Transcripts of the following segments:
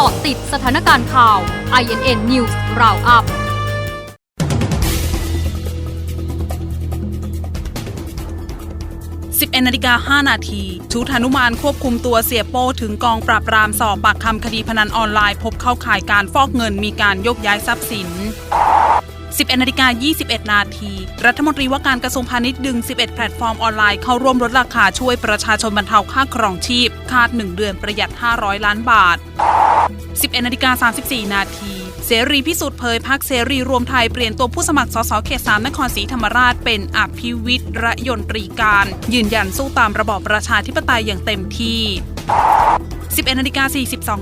กาะติดสถานการณ์ข่าว INN News Roundup 11นาฬิกา5นาทีชุดหนุมานควบคุมตัวเสียโป้ถึงกองปราบปรามสอบปากคำคดีพนันออนไลน์ พบเข้าข่ายการฟอกเงินมีการยกย้ายทรัพย์สิน 11นาฬิกา21 นาที รัฐมนตรีว่าการกระทรวงพาณิชย์ดึง 11 แพลตฟอร์มออนไลน์เข้าร่วมลดราคาช่วยประชาชนบรรเทาค่าครองชีพ คาด 1 เดือนประหยัด 500 ล้านบาท 11นาฬิกา34 นาทีเสรีพิสุทธิ์เผยพักเสรีรวมไทยเปลี่ยนตัวผู้สมัครสสเขต3นครศรีธรรมราชเป็นอภิวิทย์ระยนตรีการ ยืนยันสู้ตามระบอบประชาธิปไตยอย่างเต็มที่ 11นาฬิกา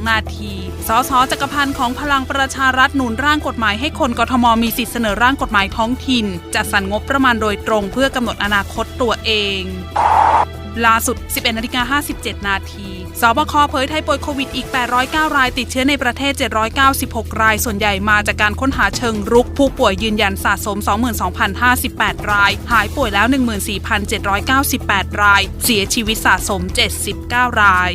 42 นาที สสจักรพันธ์ของพลังประชารัฐหนุนร่างกฎหมายให้คนกทมมีสิทธิเสนอร่างกฎหมายท้องถิ่น จัดสรรงบประมาณโดยตรงเพื่อกำหนดอนาคตตัวเองล่าสุด 11นาฬิกา57 นาที สบคเผยไทยป่วยโควิดอีก 809 รายติดเชื้อในประเทศ 796 ราย ส่วนใหญ่มาจากการค้นหาเชิงรุก ผู้ป่วยยืนยันสะสม 22,058 ราย หายป่วยแล้ว 14,798 ราย เสียชีวิตสะสม 79 ราย